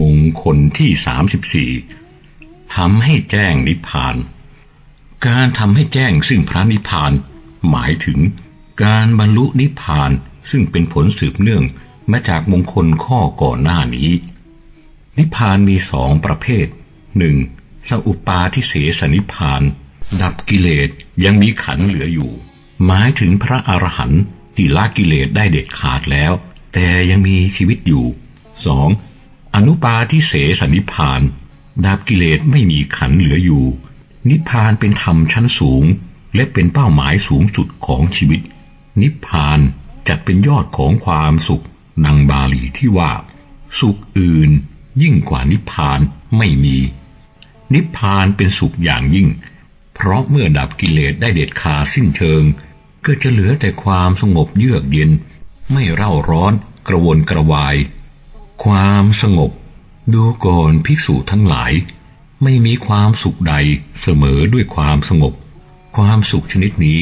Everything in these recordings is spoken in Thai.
มงคลที่34ทำให้แจ้งนิพพาน การทำให้แจ้งซึ่งพระนิพพาน หมายถึงการบรรลุนิพพานซึ่งเป็นผลสืบเนื่องมาจากมงคลข้อก่อนหน้านี้ นิพพานมีสองประเภทหนึ่งสัอุปาทิเสสนิพพาน ดับกิเลสยังมีขันเหลืออยู่ หมายถึงพระอรหันต์ที่ละกิเลสได้เด็ดขาดแล้ว แต่ยังมีชีวิตอยู่สอง อนุปาทิเสสนิพาน ดับกิเลสไม่มีขันเหลืออยู่ นิพพานเป็นธรรมชั้นสูง และเป็นเป้าหมายสูงสุดของชีวิต นิพพานจัดเป็นยอดของความสุขนางบาลีที่ว่า สุขอื่นยิ่งกว่านิพพานไม่มี นิพพานเป็นสุขอย่างยิ่ง เพราะเมื่อดับกิเลสได้เด็ดขาดสิ้นเชิง ก็จะเหลือแต่ความสงบเยือกเย็น ไม่เร่าร้อนกระวนกระวาย ความสงบ ดูก่อนภิกษุทั้งหลาย ไม่มีความสุขใดเสมอด้วยความสงบ ความสุขชนิดนี้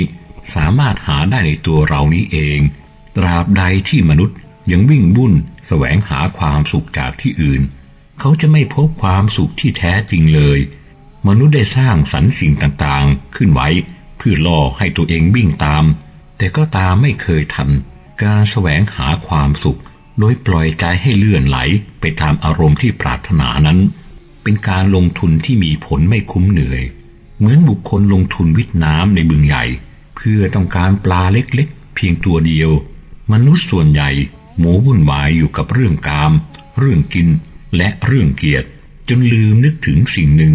สามารถหาได้ในตัวเรานี้เอง ตราบใดที่มนุษย์ยังวิ่งวุ่นแสวงหาความสุขจากที่อื่น เขาจะไม่พบความสุขที่แท้จริงเลย มนุษย์ได้สร้างสรรค์สิ่งต่างๆ ขึ้นไว้เพื่อล่อให้ตัวเองวิ่งตาม แต่ก็ตามไม่เคยทันการแสวงหาความสุข โดยปล่อยใจให้เลื่อนไหลไปตามอารมณ์ที่ปรารถนานั้น เป็นการลงทุนที่มีผลไม่คุ้มเหนื่อย เหมือนบุคคลลงทุนวิทน้ำในบึงใหญ่ เพื่อต้องการปลาเล็กๆ เพียงตัวเดียว มนุษย์ส่วนใหญ่ หมูวุ่นวายอยู่กับเรื่องกาม เรื่องกินและเรื่องเกียรติ จนลืมนึกถึงสิ่งหนึ่ง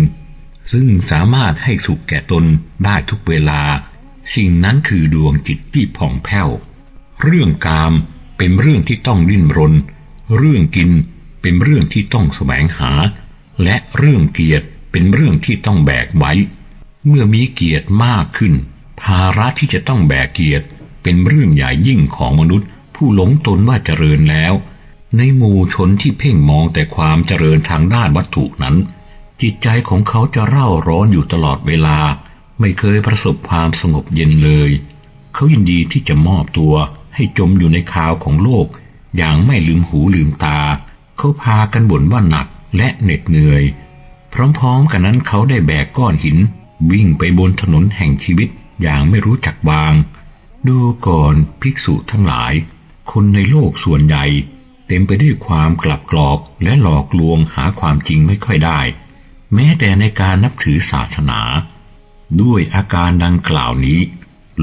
ซึ่งสามารถให้สุขแก่ตนได้ทุกเวลา สิ่งนั้นคือดวงจิตที่ผ่องแผ้ว เรื่องกาม เป็นเรื่องที่ต้องดิ้นรน เรื่องกินเป็นเรื่องที่ต้องแสวงหา และเรื่องเกียรติเป็นเรื่องที่ต้องแบกไว้ เมื่อมีเกียรติมากขึ้น ภาระที่จะต้องแบกเกียรติเป็นเรื่องใหญ่ยิ่งของมนุษย์ ผู้หลงตนว่าเจริญแล้ว ในหมู่ชนที่เพ่งมองแต่ความเจริญทางด้านวัตถุนั้น จิตใจของเขาจะเร่าร้อนอยู่ตลอดเวลา ไม่เคยประสบความสงบเย็นเลย เขายินดีที่จะมอบตัว ให้จมอยู่ในข่าวของโลก อย่างไม่ลืมหูลืมตา เขาพากันบ่นว่าหนักและเหน็ดเหนื่อย พร้อมๆกันนั้นเขาได้แบกก้อนหิน วิ่งไปบนถนนแห่งชีวิตอย่างไม่รู้จักวาง ดูก่อนภิกษุทั้งหลาย คนในโลกส่วนใหญ่ เต็มไปด้วยความกลับกรอกและหลอกลวงหาความจริงไม่ค่อยได้ แม้แต่ในการนับถือศาสนา ด้วยอาการดังกล่าวนี้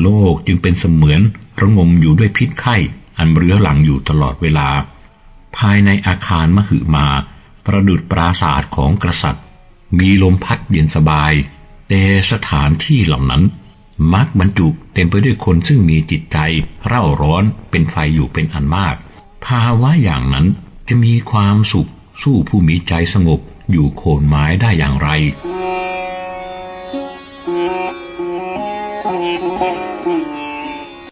โลกจึงเป็นเสมือนระงมอยู่ด้วยพิษไข้ อันเรื้อหลังอยู่ตลอดเวลา ภายในอาคารมหึมา ประดุดปราศาสตร์ของกษัตริย์ มีลมพัดเย็นสบาย แต่สถานที่เหล่านั้น มักบรรจุเต็มไปด้วยคนซึ่งมีจิตใจเร่าร้อนเป็นไฟอยู่เป็นอันมาก ภาวะอย่างนั้นจะมีความสุขสู้ผู้มีใจสงบอยู่โคนไม้ได้อย่างไร Thank you.